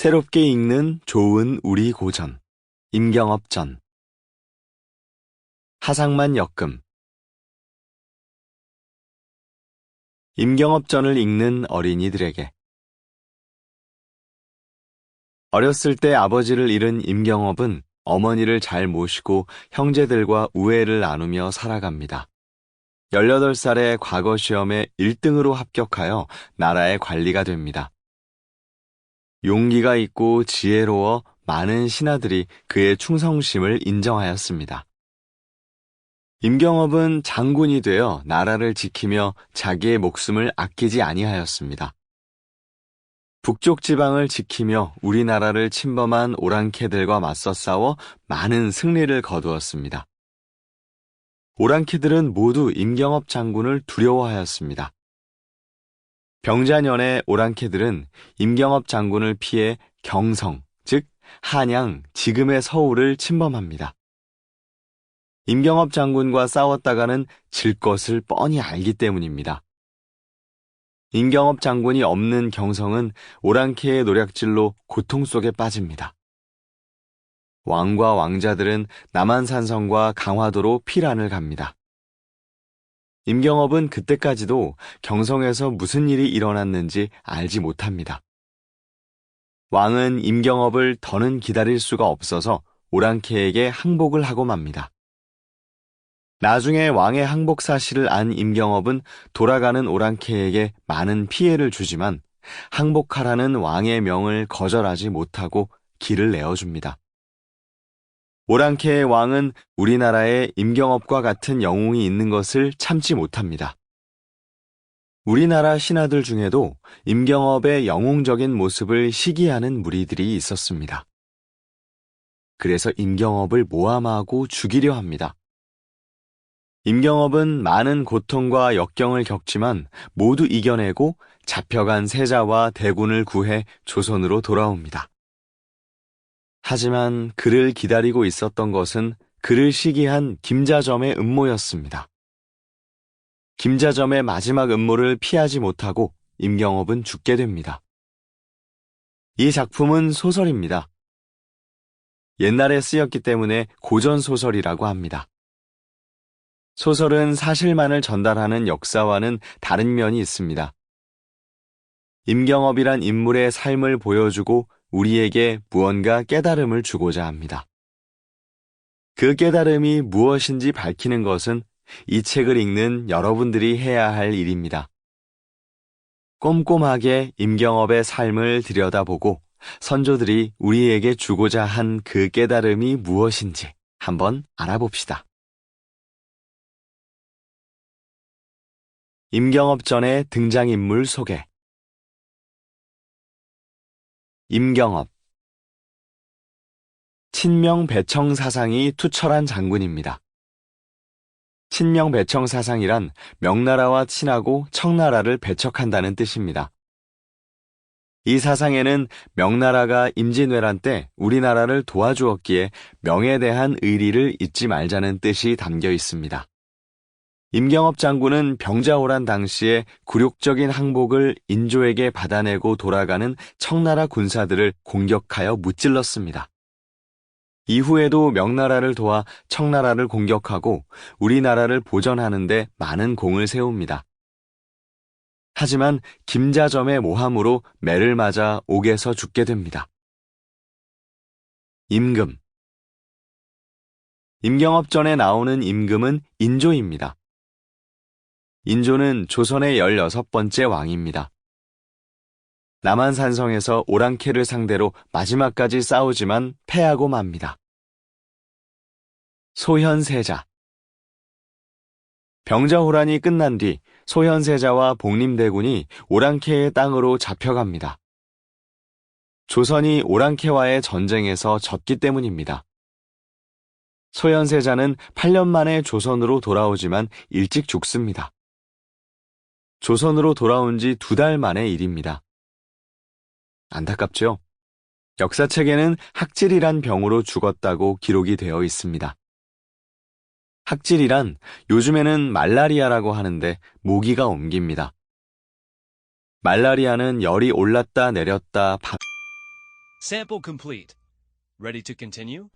새롭게 읽는 좋은 우리 고전 임경업 전 하상만 역금 임경업 전을 읽는 어린이들에게 어렸을 때 아버지를 잃은 임경업은 어머니를 잘 모시고 형제들과 우애를 나누며 살아갑니다. 18살에 과거 시험에 1등으로 합격하여 나라의 관리가 됩니다. 용기가 있고 지혜로워 많은 신하들이 그의 충성심을 인정하였습니다. 임경업은 장군이 되어 나라를 지키며 자기의 목숨을 아끼지 아니하였습니다. 북쪽 지방을 지키며 우리나라를 침범한 오랑캐들과 맞서 싸워 많은 승리를 거두었습니다. 오랑캐들은 모두 임경업 장군을 두려워하였습니다. 병자년의 오랑캐들은 임경업 장군을 피해 경성, 즉 한양, 지금의 서울을 침범합니다. 임경업 장군과 싸웠다가는 질 것을 뻔히 알기 때문입니다. 임경업 장군이 없는 경성은 오랑캐의 노략질로 고통 속에 빠집니다. 왕과 왕자들은 남한산성과 강화도로 피란을 갑니다. 임경업은 그때까지도 경성에서 무슨 일이 일어났는지 알지 못합니다. 왕은 임경업을 더는 기다릴 수가 없어서 오랑캐에게 항복을 하고 맙니다. 나중에 왕의 항복 사실을 안 임경업은 돌아가는 오랑캐에게 많은 피해를 주지만 항복하라는 왕의 명을 거절하지 못하고 길을 내어줍니다. 오랑캐의 왕은 우리나라에 임경업과 같은 영웅이 있는 것을 참지 못합니다. 우리나라 신하들 중에도 임경업의 영웅적인 모습을 시기하는 무리들이 있었습니다. 그래서 임경업을 모함하고 죽이려 합니다. 임경업은 많은 고통과 역경을 겪지만 모두 이겨내고 잡혀간 세자와 대군을 구해 조선으로 돌아옵니다. 하지만 그를 기다리고 있었던 것은 그를 시기한 김자점의 음모였습니다. 김자점의 마지막 음모를 피하지 못하고 임경업은 죽게 됩니다. 이 작품은 소설입니다. 옛날에 쓰였기 때문에 고전소설이라고 합니다. 소설은 사실만을 전달하는 역사와는 다른 면이 있습니다. 임경업이란 인물의 삶을 보여주고 우리에게 무언가 깨달음을 주고자 합니다. 그 깨달음이 무엇인지 밝히는 것은 이 책을 읽는 여러분들이 해야 할 일입니다. 꼼꼼하게 임경업의 삶을 들여다보고 선조들이 우리에게 주고자 한 그 깨달음이 무엇인지 한번 알아봅시다. 임경업 전의 등장인물 소개 임경업 친명 배청 사상이 투철한 장군입니다. 친명 배청 사상이란 명나라와 친하고 청나라를 배척한다는 뜻입니다. 이 사상에는 명나라가 임진왜란 때 우리나라를 도와주었기에 명에 대한 의리를 잊지 말자는 뜻이 담겨 있습니다. 임경업 장군은 병자호란 당시에 굴욕적인 항복을 인조에게 받아내고 돌아가는 청나라 군사들을 공격하여 무찔렀습니다. 이후에도 명나라를 도와 청나라를 공격하고 우리나라를 보전하는데 많은 공을 세웁니다. 하지만 김자점의 모함으로 매를 맞아 옥에서 죽게 됩니다. 임금 임경업 전에 나오는 임금은 인조입니다. 인조는 조선의 16번째 왕입니다. 남한산성에서 오랑캐를 상대로 마지막까지 싸우지만 패하고 맙니다. 소현세자 병자호란이 끝난 뒤 소현세자와 복림대군이 오랑캐의 땅으로 잡혀갑니다. 조선이 오랑캐와의 전쟁에서 졌기 때문입니다. 소현세자는 8년 만에 조선으로 돌아오지만 일찍 죽습니다. 조선으로 돌아온 지 두 달 만의 일입니다. 안타깝죠? 역사책에는 학질이란 병으로 죽었다고 기록이 되어 있습니다. 학질이란 요즘에는 말라리아라고 하는데 모기가 옮깁니다. 말라리아는 열이 올랐다 내렸다 바... Sample complete. Ready to continue?